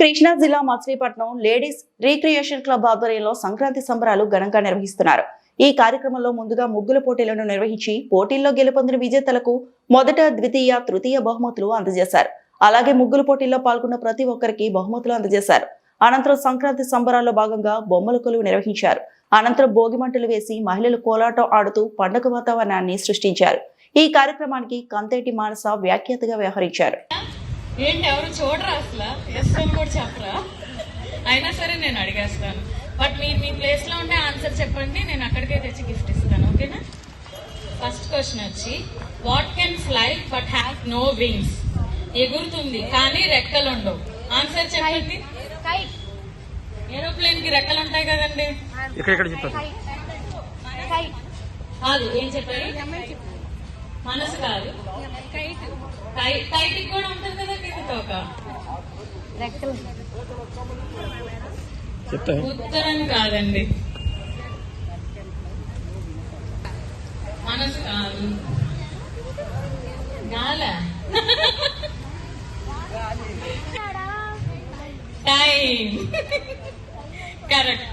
కృష్ణా జిల్లా Machilipatnam ladies recreation club ఆధ్వర్యంలో సంక్రాంతి సంబరాలు ఘనంగా నిర్వహిస్తున్నారు. ఈ కార్యక్రమంలో ముందుగా ముగ్గుల పోటీలను నిర్వహించి పోటీల్లో గెలుపొందిన విజేతలకు మొదట ద్వితీయ తృతీయ బహుమతులు అందజేశారు. అలాగే ముగ్గుల పోటీల్లో పాల్గొన్న ప్రతి ఒక్కరికి బహుమతులు అందజేశారు. అనంతరం సంక్రాంతి సంబరాల్లో భాగంగా బొమ్మల కొలువు నిర్వహించారు. అనంతరం భోగిమంటలు వేసి మహిళలు కోలాటం ఆడుతూ పండుగ వాతావరణాన్ని సృష్టించారు. ఈ కార్యక్రమానికి కంతేటి మానస వ్యాఖ్యాతగా వ్యవహరించారు. ఏంటి ఎవరు చూడరా అసలు? ఎస్ అని కూడా చెప్పరా? అయినా సరే నేను అడిగేస్తాను. బట్ మీరు మీ ప్లేస్లో ఉంటే ఆన్సర్ చెప్పండి నేను అక్కడికే తెచ్చి గిఫ్ట్ ఇస్తాను ఓకేనా? ఫస్ట్ క్వశ్చన్ వచ్చి what can fly but have no wings ఎగురుతుంది కానీ రెక్కలు ఉండవు. ఆన్సర్ చెప్పండి. ఏరోప్లేన్కి రెక్కలు ఉంటాయి కదండి? ఇక్కడ ఇక్కడ చెప్పారు కాదు ఏం చెప్పారు మనసు కాదు. కైట్ కూడా ఉంటుంది కదా కింద తోక? ఉత్తరం కాదండి. మనసు కాదు. గాల. టైం కరెక్ట్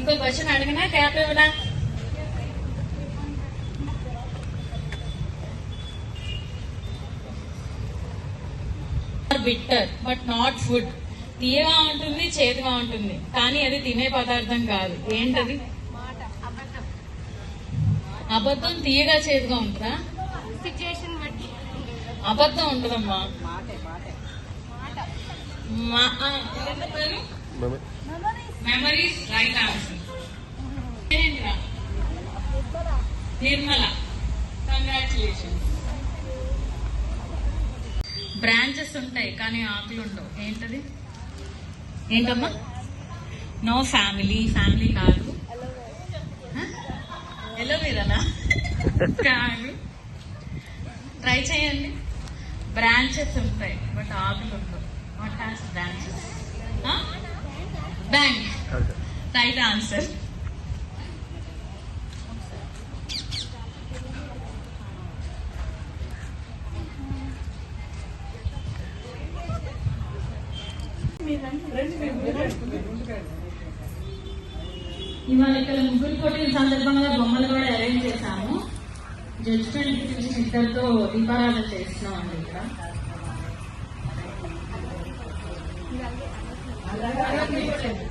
ఇంకో క్వశ్చన్ అడిగినా tap bitter but not food తీయగా ఉంటుంది చేదుగా ఉంటుంది. కానీ అది తినే పదార్థం కాదు. ఏంటది? అబద్ధం తీయగా చేదుగా ఉంటుందా? అబద్ధం ఉంటుందమ్మా? Memories right answer Nirmala congratulations branches ఉంటాయి కానీ ఆకులు ఉండవు. ఏంటది? ఏంటమ్మా? నో ఫ్యామిలీ ఫ్యామిలీ కాదు. ఎలోవేరానా? కాదు. ట్రై చేయండి. బ్రాంచెస్ ఉంటాయి బట్ ఆకులు ఉండవు. What has branches bank right answer ఇవాళ ఇక్కడ ముగ్గురు పోటీల సందర్భంగా బొమ్మలు కూడా అరేంజ్ చేశాము. జడ్జిమెంట్ ఇద్దరితో దీపారాధన చేస్తున్నాం అండి ఇక్కడ. Gracias.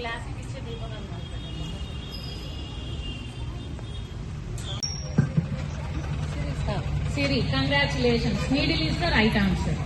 ఆ గ్లాస్కి ఇచ్చే దీపారాధన కట్టేసి. Siri congratulations needle is the right answer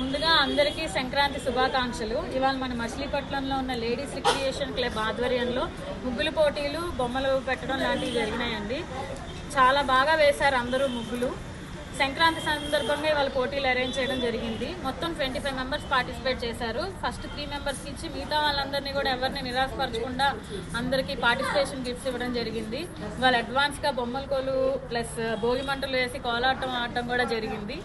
ముందుగా అందరికీ సంక్రాంతి శుభాకాంక్షలు. ఇవాళ మన మచిలీపట్నంలో ఉన్న లేడీస్ రిక్రియేషన్ క్లబ్ ఆధ్వర్యంలో ముగ్గులు పోటీలు బొమ్మలు పెట్టడం లాంటివి జరిగినాయండి. చాలా బాగా వేశారు అందరూ ముగ్గులు. సంక్రాంతి సందర్భంగా ఇవాళ పోటీలు అరేంజ్ చేయడం జరిగింది. మొత్తం ట్వంటీ ఫైవ్ మెంబర్స్ పార్టిసిపేట్ చేశారు. ఫస్ట్ త్రీ మెంబర్స్ ఇచ్చి మిగతా వాళ్ళందరినీ కూడా ఎవరిని నిరాశపరచకుండా అందరికీ పార్టిసిపేషన్ గిఫ్ట్స్ ఇవ్వడం జరిగింది. వాళ్ళు అడ్వాన్స్గా బొమ్మల కోలు ప్లస్ భోగి మంటలు వేసి కోలాటం ఆడటం కూడా జరిగింది.